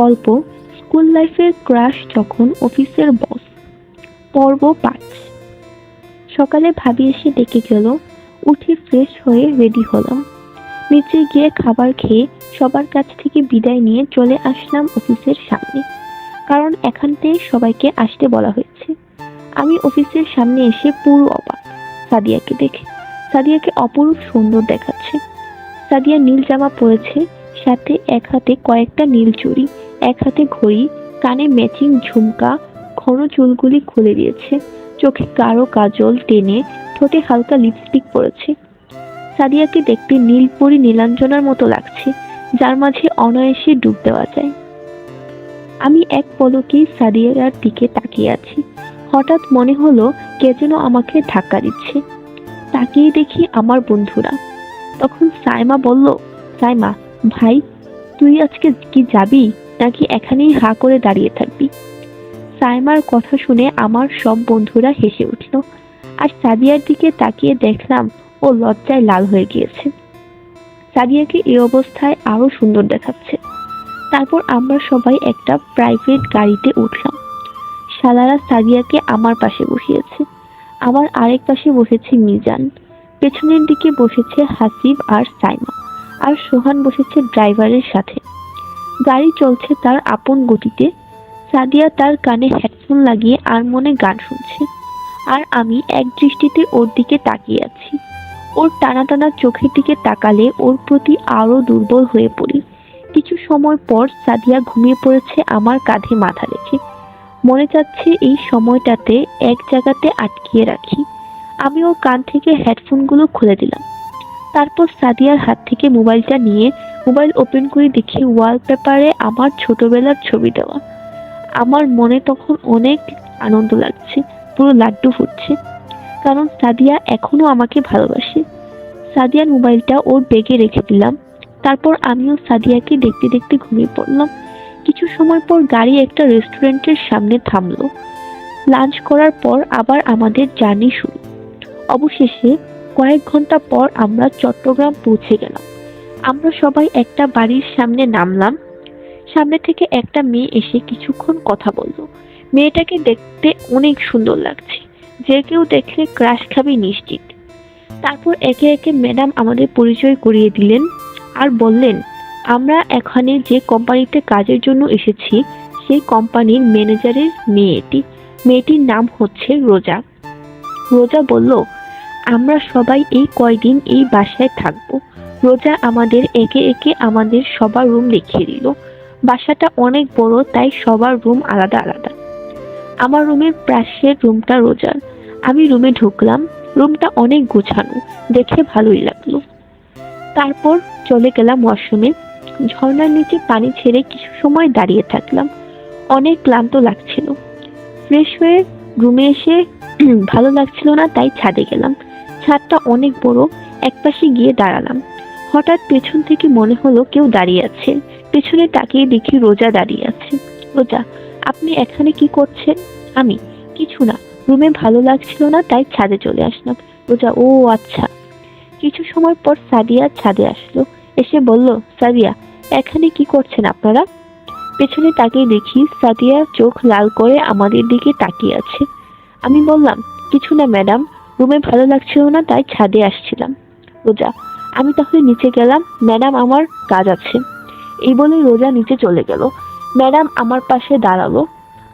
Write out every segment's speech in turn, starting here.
গল্প, স্কুল লাইফের ক্রাশ যখন অফিসের বস, পর্ব পাঁচ। সকালে ভাবি এসে ডেকে গেল, উঠে ফ্রেশ হয়ে রেডি হলাম। নিচে গিয়ে খাবার খেয়ে সবার কাছ থেকে বিদায় নিয়ে চলে আসলাম অফিসের সামনে, কারণ এখানটায় সবাইকে আসতে বলা হয়েছে। আমি অফিসের সামনে এসে পুরো অবাক, সাদিয়াকে দেখে। সাদিয়াকে অপরূপ সুন্দর দেখাচ্ছে। সাদিয়া নীল জামা পরেছে, সাথে এক হাতে কয়েকটা নীল চুড়ি এক হাতে ঘড়ি, কানে ম্যাচিং ঝুমকা, ঘন চুলগুলি খুলে দিয়েছে। চোখে গাঢ় কাজল টেনে ঠোঁটে হালকা লিপস্টিক পরেছে। সাদিয়াকে দেখতে নীলপরি নীলাঞ্জনার মতো লাগছে, যার মাঝে অনায়াসে ডুব দেওয়া যায়। আমি এক পলকেই সাদিয়ার দিকে তাকিয়ে আছি। হঠাৎ মনে হলো কে যেন আমাকে ধাক্কা দিচ্ছে। তাকিয়ে দেখি আমার বন্ধুরা। তখন সাইমা বলল, সাইমা, ভাই, তুই আজকে কি যাবি? নাকি এখানেই হা করে দাঁড়িয়ে থাকবি? সাইমার কথা শুনে আমার সব বন্ধুরা হেসে উঠল। আর সাদিয়ার দিকে তাকিয়ে দেখলাম ও লজ্জায় লাল হয়ে গিয়েছে। সাদিয়াকে এই অবস্থায় আরও সুন্দর দেখাচ্ছে। তারপর আমরা সবাই একটা প্রাইভেট গাড়িতে উঠলাম। শালারা সাদিয়াকে আমার পাশে বসিয়েছে। আমার আরেক পাশে বসেছে মিজান। পেছনের দিকে বসেছে হাসিব আর সাইমা। আর সোহান বসেছে ড্রাইভারের সাথে। গাড়ি চলছে তার আপন গতিতে। সাদিয়া তার কানে হেডফোন লাগিয়ে আর মনে গান শুনছে। আর আমি এক দৃষ্টিতে ওর দিকে তাকিয়ে আছি। ওর টানা টানা চোখের দিকে তাকালে ওর প্রতি আরও দুর্বল হয়ে পড়ি। কিছু সময় পর সাদিয়া ঘুমিয়ে পড়েছে আমার কাঁধে মাথা রেখে। মনে যাচ্ছে এই সময়টাতে এক জায়গাতে আটকিয়ে রাখি। আমি ওর কান থেকে হেডফোনগুলো খুলে দিলাম। তারপর সাদিয়ার হাত থেকে মোবাইলটা নিয়ে মোবাইল ওপেন করে দেখি ওয়ালপেপারে আমার ছোটবেলার ছবি দেওয়া। আমার মনে তখন অনেক আনন্দ লাগছে, পুরো লাড্ডু ফুটছে। কারণ সাদিয়া এখনও আমাকে ভালোবাসে। সাদিয়ার মোবাইলটা ওর বেগে রেখে দিলাম। তারপর আমিও সাদিয়াকে দেখতে দেখতে ঘুমিয়ে পড়লাম। কিছু সময় পর গাড়ি একটা রেস্টুরেন্টের সামনে থামলো। লাঞ্চ করার পর আবার আমাদের জার্নি শুরু। অবশেষে কয়েক ঘণ্টা পর আমরা চট্টগ্রাম পৌঁছে গেলাম। আমরা সবাই একটা বাড়ির সামনে নামলাম। সামনে থেকে একটা মেয়ে এসে কিছুক্ষণ কথা বলল। মেয়েটাকে দেখতে অনেক সুন্দর লাগছে। যে কেউ দেখলে ক্রাশ খাবে নিশ্চিত। তারপর একে একে ম্যাডাম আমাদের পরিচয় করিয়ে দিলেন আর বললেন, আমরা এখানে যে কোম্পানিতে কাজের জন্য এসেছি, সেই কোম্পানির ম্যানেজারের মেয়েটি। মেয়েটির নাম হচ্ছে রোজা। রোজা বলল, আমরা সবাই এই কয়দিন এই বাসায় থাকব। রোজা আমাদের একে একে আমাদের সবার রুম দেখিয়ে দিল। বাসাটা অনেক বড়, তাই সবার রুম আলাদা আলাদা। আমার রুমের পাশের রুমটা রোজার। আমি রুমে ঢুকলাম, রুমটা অনেক গোছানো, দেখে ভালোই লাগল। তারপর চলে গেলাম ওয়াশরুমে। ঝর্নার নিচে পানি ছেড়ে কিছু সময় দাঁড়িয়ে থাকলাম। অনেক ক্লান্ত লাগছিল। ফ্রেশ হয়ে রুমে এসে ভালো লাগছিল না, তাই ছাদে গেলাম। ছাদটা অনেক বড়, একপাশে গিয়ে দাঁড়ালাম। হঠাৎ পেছন থেকে মনে হলো কেউ দাঁড়িয়ে আছে। পেছনে তাকিয়ে দেখি রোজা দাঁড়িয়ে আছে। রোজা, আপনি এখানে কি করছেন? আমি? কিছু না। রুমে ভালো লাগছিল না, তাই ছাদে চলে আসলাম। রোজা, ও আচ্ছা। কিছু সময় পর সাদিয়া ছাদে আসলো। এসে বলল, সাদিয়া, এখানে কি করছেন আপনারা? পেছনে তাকিয়ে দেখি সাদিয়া চোখ লাল করে আমাদের দিকে তাকিয়ে আছে। আমি বললাম, কিছু না, ম্যাডাম। রুমে ভালো লাগছিল না, তাই ছাদে আসছিলাম। রোজা আমি তাহলে নিচে গেলাম। ম্যাডাম, আমার কাজ আছে। এই বলে রোজা নিচে চলে গেল। ম্যাডাম আমার পাশে দাঁড়াল।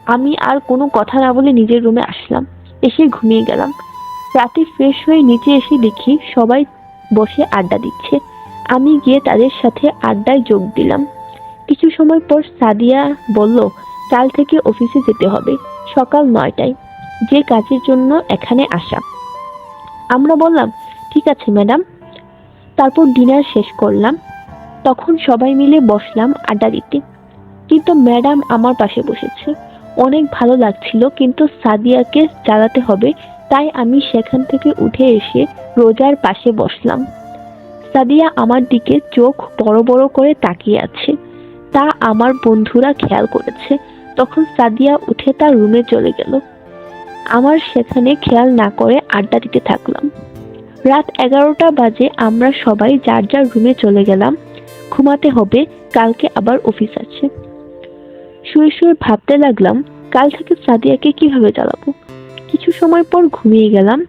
আমি আর কোনো কথা না বলে নিজের রুমে আসলাম। এসে ঘুমিয়ে গেলাম। রাতে ফ্রেশ হয়ে নিচে এসে দেখি সবাই বসে আড্ডা দিচ্ছে। আমি গিয়ে তাদের সাথে আড্ডায় যোগ দিলাম। কিছু সময় পর সাদিয়া বলল, কাল থেকে অফিসে যেতে হবে। সকাল নয়টায়। যে কাজের জন্য এখানে আসা। আমরা বললাম, ঠিক আছে, ম্যাডাম। তারপর ডিনার শেষ করলাম। তখন সবাই মিলে বসলাম আড্ডা দিতে। কিন্তু ম্যাডাম আমার পাশে বসেছে। অনেক ভালো লাগছিল, কিন্তু সাদিয়াকে জ্বালাতে হবে, তাই আমি সেখান থেকে উঠে এসে রোজার পাশে বসলাম। সাদিয়া আমার দিকে চোখ বড় বড় করে তাকিয়ে আছে। তা আমার বন্ধুরা খেয়াল করেছে। তখন সাদিয়া উঠে তার রুমে চলে গেল। আমার সেখানে খেয়াল না করে আড্ডা দিতে থাকলাম। রাত এগারোটা বাজে আমরা সবাই যার যার রুমে চলে গেলাম। ঘুমাতে হবে, কালকে আবার অফিস আছে। শুয়ে শুয়ে ভাবতে লাগলাম, কাল থেকে সাদিয়াকে কীভাবে চালাবো কিছু সময় পর ঘুমিয়ে গেলাম।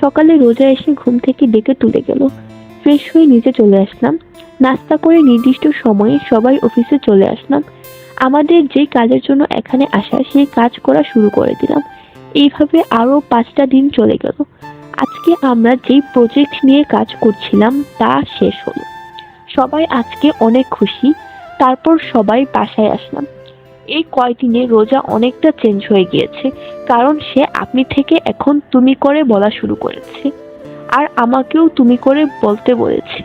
সকালে রোজা এসে ঘুম থেকে ডেকে তুলে গেল। ফ্রেশ হয়ে নিচে চলে আসলাম। নাস্তা করে নির্দিষ্ট সময়ে সবাই অফিসে চলে আসলাম। আমাদের যে কাজের জন্য এখানে আসা, সেই কাজ করা শুরু করে দিলাম। এইভাবে আরও পাঁচটা দিন চলে গেল। আজকে আমরা যেই প্রজেক্ট নিয়ে কাজ করছিলাম, তা শেষ হলো। সবাই আজকে অনেক খুশি, তারপর সবাই বাসায় আসলাম। এই কয়দিনে রোজা অনেকটা চেঞ্জ হয়ে গিয়েছে, কারণ সে আপনি থেকে এখন তুমি করে বলা শুরু করেছে। আর আমাকেও তুমি করে বলতে বলেছে।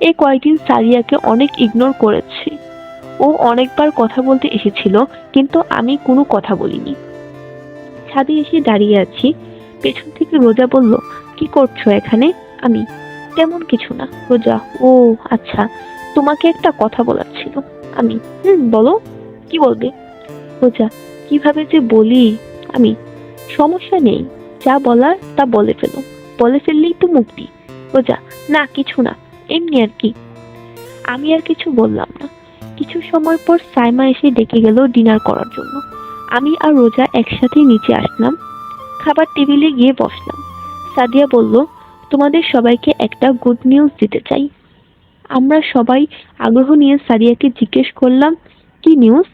এই কয়েকদিন সারিয়াকে অনেক ইগনোর করেছে। ও অনেকবার কথা বলতে এসেছিল, কিন্তু আমি কোনো কথা বলিনি। ছাদে এসে দাঁড়িয়ে আছি, পেছন থেকে রোজা বলল কি করছ এখানে? আমি তেমন কিছু না, রোজা। ও আচ্ছা তোমাকে একটা কথা বলার ছিল। আমি, হুম, বলো, কি বলবে? রোজা, কীভাবে যে বলি? আমি, সমস্যা নেই, যা বলার তা বলে ফেলো। বলে ফেললেই তো মুক্তি। রোজা, না, কিছু না, এমনি আর কি। আমি আর কিছু বললাম না। কিছু সময় পর সাইমা এসে ডেকে গেল ডিনার করার জন্য। আমি আর রোজা একসাথে নিচে আসলাম। খাবার টেবিলে গিয়ে বসলাম। সাদিয়া বলল, তোমাদের সবাইকে একটা গুড নিউজ দিতে চাই। আমরা সবাই আগ্রহ নিয়ে সাদিয়াকে জিজ্ঞেস করলাম, কি নিউজ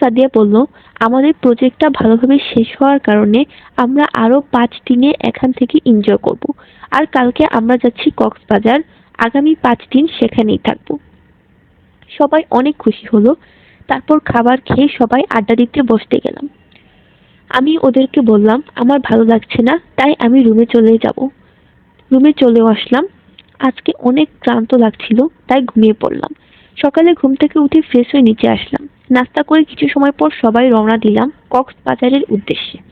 সাদিয়া বলল, আমাদের প্রজেক্টটা ভালোভাবে শেষ হওয়ার কারণে আমরা আরও পাঁচ দিনে এখান থেকে এনজয় করব। আর কালকে আমরা যাচ্ছি কক্সবাজার, আগামী পাঁচ দিন সেখানেই থাকব। সবাই অনেক খুশি হলো। তারপর খাবার খেয়ে সবাই আড্ডা দিতে বসতে গেলাম। আমি ওদেরকে বললাম, আমার ভালো লাগছে না, তাই আমি রুমে চলে যাব। রুমে চলেও আসলাম। আজকে অনেক ক্লান্ত লাগছিল, তাই ঘুমিয়ে পড়লাম। সকালে ঘুম থেকে উঠে ফ্রেশ হয়ে নিচে আসলাম। নাস্তা করে কিছু সময় পর সবাই রওনা দিলাম কক্সবাজারের উদ্দেশ্যে।